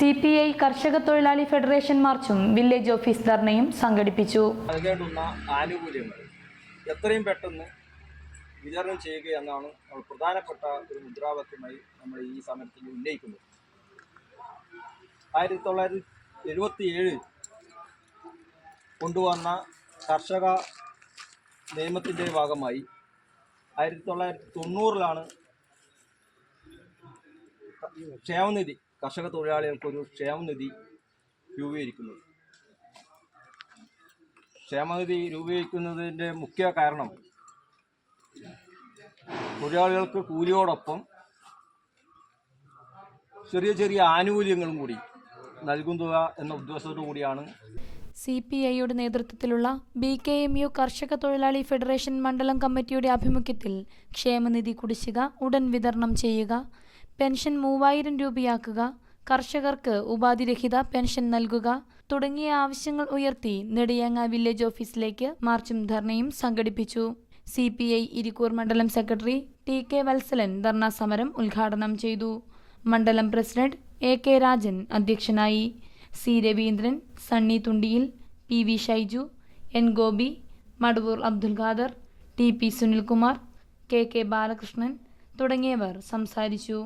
C P I കർഷക തൊഴിലാളി federation മാർച്ചും വില്ലേജ് ഓഫീസ് ധർണയും സംഘടിപ്പിച്ചു. നൽകേണ്ടുന്ന ആനുകൂല്യങ്ങൾ എത്രയും പെട്ടെന്ന് വിതരണം ചെയ്യുക എന്നാണ് പ്രധാനപ്പെട്ട ഒരു മുദ്രാവാക്യമായി നമ്മൾ ഈ സമരത്തിൽ ഉന്നയിക്കുന്നത്. ആയിരത്തി തൊള്ളായിരത്തി എഴുപത്തി കൊണ്ടുവന്ന കർഷക നിയമത്തിന്റെ ഭാഗമായി ആയിരത്തി തൊള്ളായിരത്തി തൊണ്ണൂറിലാണ് ക്ഷേമനിധി കർഷക തൊഴിലാളികൾക്കൊരു ക്ഷേമനിധി രൂപീകരിക്കുന്നത് ക്ഷേമനിധി രൂപീകരിക്കുന്നതിന്റെ മുഖ്യ കാരണം തൊഴിലാളികൾക്ക് കൂലിയോടൊപ്പം ചെറിയ ചെറിയ ആനുകൂല്യങ്ങളും കൂടി നൽകുക എന്ന ഉദ്ദേശത്തോടു കൂടിയാണ് സി പി ഐയുടെ നേതൃത്വത്തിലുള്ള ബി കെ എം യു കർഷക തൊഴിലാളി ഫെഡറേഷൻ മണ്ഡലം കമ്മിറ്റിയുടെ ആഭിമുഖ്യത്തിൽ ക്ഷേമനിധി കുടിശ്ശിക ഉടൻ വിതരണം ചെയ്യുക. പെൻഷൻ മൂവായിരം രൂപയാക്കുക കർഷകർക്ക് ഉപാധിരഹിത പെൻഷൻ നൽകുക തുടങ്ങിയ ആവശ്യങ്ങൾ ഉയർത്തി നെടിയങ്ങ വില്ലേജ് ഓഫീസിലേക്ക് മാർച്ചും ധർണയും സംഘടിപ്പിച്ചു. സി പി ഐ ഇരിക്കൂർ മണ്ഡലം secretary T K Valsalan dharna സമരം ഉദ്ഘാടനം ചെയ്തു. മണ്ഡലം പ്രസിഡന്റ് എ കെ രാജൻ അധ്യക്ഷനായി. C Raveendran Sunny Thundiyil P V Shaiju N Gopi Madavoor Abdul Khader T P Sunilkumar K K Balakrishnan തുടങ്ങിയവർ സംസാരിച്ചു.